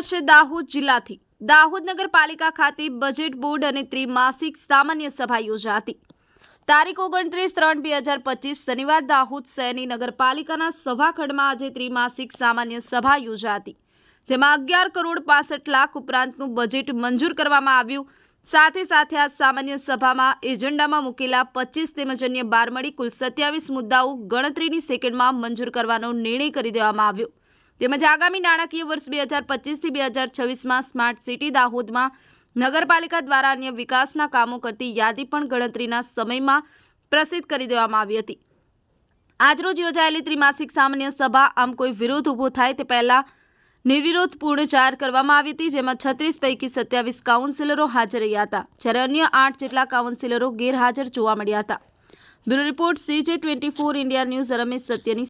સમાચાર છે દાહોદ જિલ્લાથી. દાહોદ નગરપાલિકા ખાતે બજેટ બોર્ડ અને ત્રિમાસિક સામાન્ય સભા યોજાતી. તારીખ ઓગણત્રીસ ત્રણ બે હજાર પચીસ શનિવાર દાહોદ શહેરની નગરપાલિકાના સભાખંડમાં આજે ત્રિમાસિક સામાન્ય સભા યોજાતી. જેમાં અગિયાર કરોડ પાસઠ લાખ ઉપરાંતનું બજેટ મંજૂર કરવામાં આવ્યું. સાથે સાથે આ સામાન્ય સભામાં એજન્ડામાં મૂકેલા પચીસ તેમજ અન્ય બાર કુલ સત્યાવીસ મુદ્દાઓ ગણતરીની સેકન્ડમાં મંજૂર કરવાનો નિર્ણય કરી દેવામાં આવ્યો. તેમજ આગામી નાણાકીય વર્ષ બે હજાર પચીસથી બે હજાર છવ્વીસમાં સ્માર્ટ સિટી દાહોદમાં નગરપાલિકા દ્વારા અન્ય વિકાસના કામો કરતી યાદી પણ ગણતરીના સમયમાં પ્રસિદ્ધ કરી દેવામાં આવી હતી. આજરોજ યોજાયેલી ત્રિમાસિક સામાન્ય સભા આમ કોઈ વિરોધ ઊભો થાય તે પહેલા નિર્વિરોધ પૂર્ણ જાહેર કરવામાં આવી હતી, જેમાં છત્રીસ પૈકી સત્યાવીસ કાઉન્સિલરો હાજર રહ્યા હતા, જ્યારે અન્ય આઠ જેટલા કાઉન્સિલરો ગેરહાજર જોવા મળ્યા હતા. Bureau report CJ twenty four India news Ramesh સત્યની